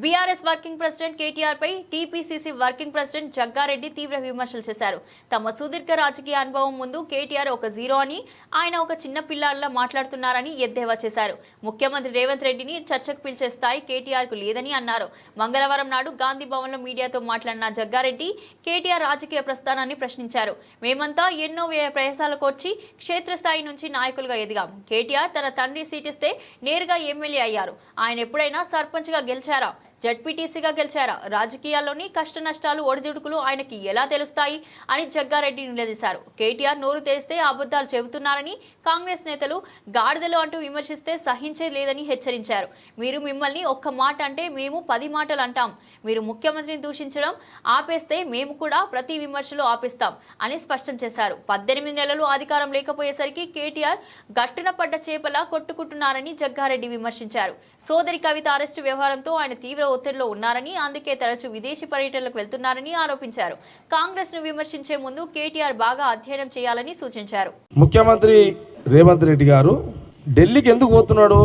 BRS working president KTR పై TPCC working president Jaggareddy తీవ్ర విమర్శలు చేశారు. తమ సుదీర్ఘ రాజకీయ అనుభవం ముందు కేటీఆర్ ఒక జీరో అని ఆయన ఒక చిన్న పిల్లాడిలా మాట్లాడుతున్నారని ఎద్దేవా చేశారు. ముఖ్యమంత్రి రేవంత్ రెడ్డిని చర్చకు పిలిచే స్థాయి కేటీఆర్కు లేదని అన్నారు. మంగళవారం నాడు గాంధీ భవన్లో మీడియాతో మాట్లాడిన జగ్గారెడ్డి కేటీఆర్ రాజకీయ ప్రస్థానాన్ని ప్రశ్నించారు. మేమంతా ఎన్నో వ్యయ ప్రయాసాలకు క్షేత్రస్థాయి నుంచి నాయకులుగా ఎదిగాం. కేటీఆర్ తన తండ్రి సీటిస్తే నేరుగా ఎమ్మెల్యే అయ్యారు. ఆయన ఎప్పుడైనా సర్పంచ్గా గెలిచారా? జడ్పీటీసీగా గెలిచారా. రాజకీయాల్లోని కష్ట నష్టాలు ఒడిదుడుకులు ఆయనకి ఎలా తెలుస్తాయి అని జగ్గారెడ్డి నిలదీశారు. కేటీఆర్ నోరు తెరిస్తే అబద్ధాలు చెబుతున్నారని కాంగ్రెస్ నేతలు గాడిదలు అంటూ విమర్శిస్తే సహించేది లేదని హెచ్చరించారు. మీరు మిమ్మల్ని ఒక్క మాట అంటే మేము పది మాటలు అంటాం. మీరు ముఖ్యమంత్రిని దూషించడం ఆపేస్తే మేము కూడా ప్రతి విమర్శలు ఆపేస్తాం అని స్పష్టం చేశారు. పద్దెనిమిది నెలలు అధికారం లేకపోయేసరికి కేటీఆర్ గట్టున పడ్డ చేపలా కొట్టుకుంటున్నారని జగ్గారెడ్డి విమర్శించారు. సోదరి కవిత అరెస్టు వ్యవహారంతో ఆయన తీవ్ర ఒత్తిడిలో ఉన్నారని అందుకే తరచూ విదేశీ పర్యటనలకు వెళ్తున్నారని ఆరోపించారు. కాంగ్రెస్ను విమర్శించే ముందు కేటీఆర్ బాగా అధ్యయనం చేయాలని సూచించారు. ముఖ్యమంత్రి రేవంత్ రెడ్డి గారు ఢిల్లీకి ఎందుకు పోతున్నాడు?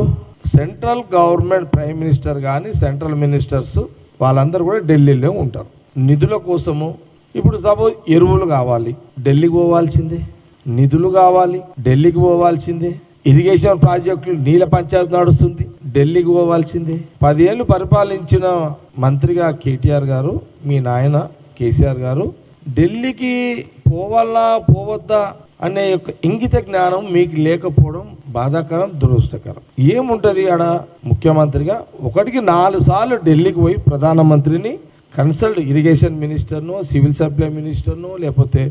సెంట్రల్ గవర్నమెంట్ ప్రైమ్ మినిస్టర్ కానీ సెంట్రల్ మినిస్టర్స్ వాళ్ళందరూ కూడా ఢిల్లీలో ఉంటారు. నిధుల కోసము ఇప్పుడు సపోజ్ ఎరువులు కావాలి. ఢిల్లీకి పోవాల్సిందే. నిధులు కావాలి. ఢిల్లీకి పోవాల్సిందే. ఇరిగేషన్ ప్రాజెక్టులు నీళ్ళ పంచాయతీ నడుస్తుంది. ఢిల్లీకి పోవాల్సిందే. పదేళ్ళు పరిపాలించిన మంత్రిగా కేటీఆర్ గారు మీ నాయన కేసీఆర్ గారు ఢిల్లీకి పోవాలా పోవద్దా అనే యొక్క ఇంగిత జ్ఞానం మీకు లేకపోవడం బాధాకరం దురదృష్టకరం. ఏముంటది ఆడ ముఖ్యమంత్రిగా? ఒకటికి నాలుగు సార్లు ఢిల్లీకి పోయి ప్రధానమంత్రిని కన్సల్ట్ ఇరిగేషన్ మినిస్టర్ను సివిల్ సప్లై మినిస్టర్ను లేకపోతే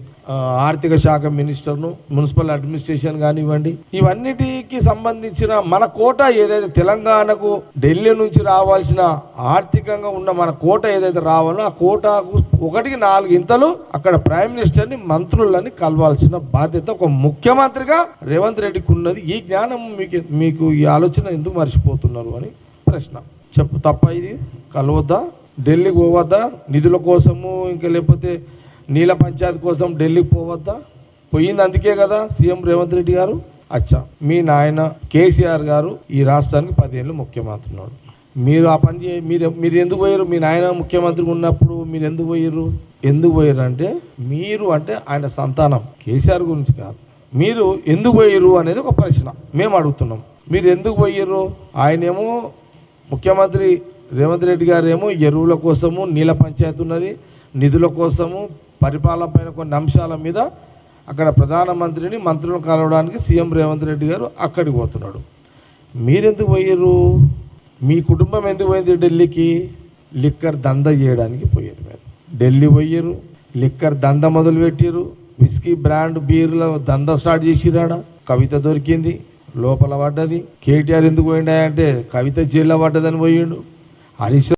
ఆర్థిక శాఖ మినిస్టర్ను మున్సిపల్ అడ్మినిస్ట్రేషన్ కానివ్వండి. ఇవన్నిటికి సంబంధించిన మన కోట ఏదైతే తెలంగాణకు ఢిల్లీ నుంచి రావాల్సిన ఆర్థికంగా ఉన్న మన కోట ఏదైతే రావాలో ఆ కోటకు ఒకటికి నాలుగు ఇంతలు అక్కడ ప్రైమ్ మినిస్టర్ని మంత్రులని కలవాల్సిన బాధ్యత ఒక ముఖ్యమంత్రిగా రేవంత్ రెడ్డికి ఉన్నది. ఈ జ్ఞానం మీకు మీకు ఈ ఆలోచన ఎందుకు మర్చిపోతున్నారు అని ప్రశ్న. చెప్పు తప్ప ఇది కలవద్దా? ఢిల్లీకి పోవద్దా? నిధుల కోసము ఇంకా లేకపోతే నీళ్ళ పంచాయతీ కోసం ఢిల్లీకి పోవద్దా? పోయింది అందుకే కదా సీఎం రేవంత్ రెడ్డి గారు? అచ్చా మీ నాయన కేసీఆర్ గారు ఈ రాష్ట్రానికి పదేళ్ళు ముఖ్యమంత్రి ఉన్నాడు. మీరు ఆ పని మీరు మీరు ఎందుకు పోయారు? మీ నాయన ముఖ్యమంత్రి ఉన్నప్పుడు మీరు ఎందుకు పోయారు? ఎందుకు పోయారు అంటే మీరు అంటే ఆయన సంతానం కేసీఆర్ గురించి కాదు. మీరు ఎందుకు పోయారు అనేది ఒక ప్రశ్న మేము అడుగుతున్నాం. మీరు ఎందుకు పోయారు? ఆయనేమో ముఖ్యమంత్రి రేవంత్ రెడ్డి గారు ఏమో ఎరువుల కోసము నీళ్ళ పంచాయతీ ఉన్నది నిధుల కోసము పరిపాలన పైన కొన్ని అంశాల మీద అక్కడ ప్రధానమంత్రిని మంత్రులను కలవడానికి సీఎం రేవంత్ రెడ్డి గారు అక్కడికి పోతున్నాడు. మీరెందుకు పోయారు మీ కుటుంబం ఎందుకు పోయింది ఢిల్లీకి? లిక్కర్ దంద చేయడానికి పోయారు మీరు. ఢిల్లీ పోయారు లిక్కర్ దంద మొదలుపెట్టారు విస్కీ బ్రాండ్ బీర్ల దంద స్టార్ట్ చేసిరాడ. కవిత దొరికింది లోపల పడ్డది. కేటీఆర్ ఎందుకు పోయిండా అంటే కవిత జైల్లో పడ్డదని పోయిండు. Ali